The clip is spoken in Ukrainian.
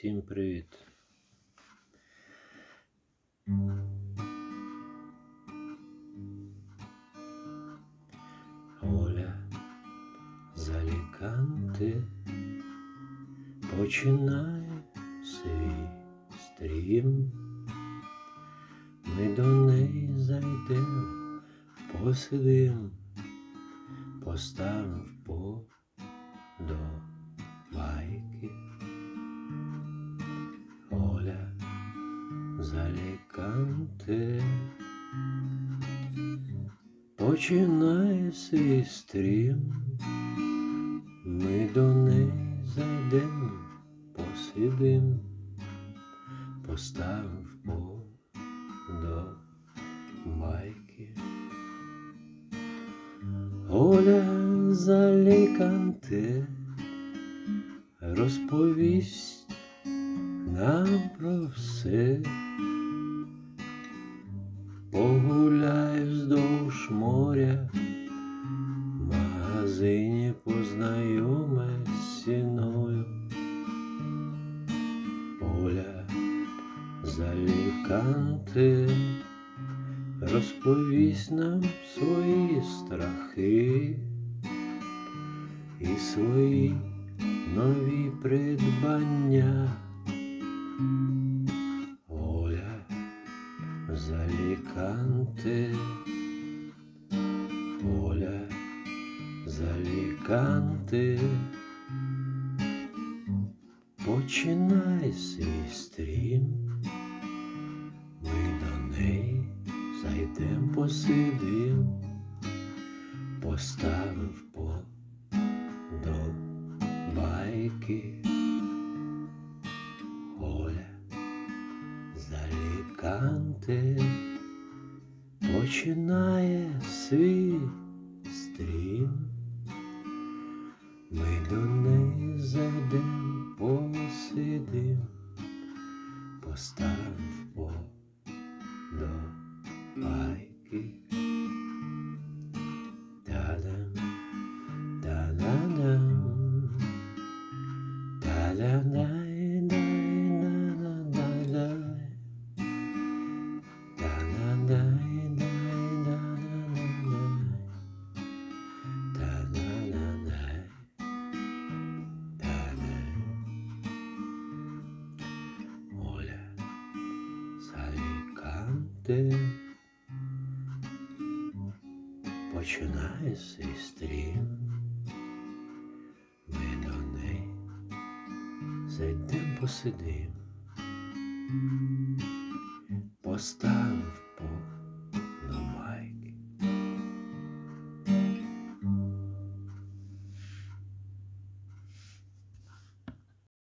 Всім привіт. Оля з Аліканти починає свій стрім. Ми до неї зайдем, посидим, поставим по до байки. Аліканти починає свій стрім. Ми до неї зайдем, посидим, поставив по до майки. Оля з Аліканте розповість нам про все. Погуляй вздовж моря, в магазині познайомись з сіною. Оля з Аліканте розповість нам свої страхи і свої нові придбання. Аліканте, Оля з починай свій стрім, ми до неї зайдем посидим, поставив по до байки. Оля з Аліканте починає свій стрім. Ми до неї зайдем, посидим, поставив по до байки. Та-дам, та-да-дам, та-да-дай, Аліканте починає свій стрім. Ми до неї зайдем посидим. Постав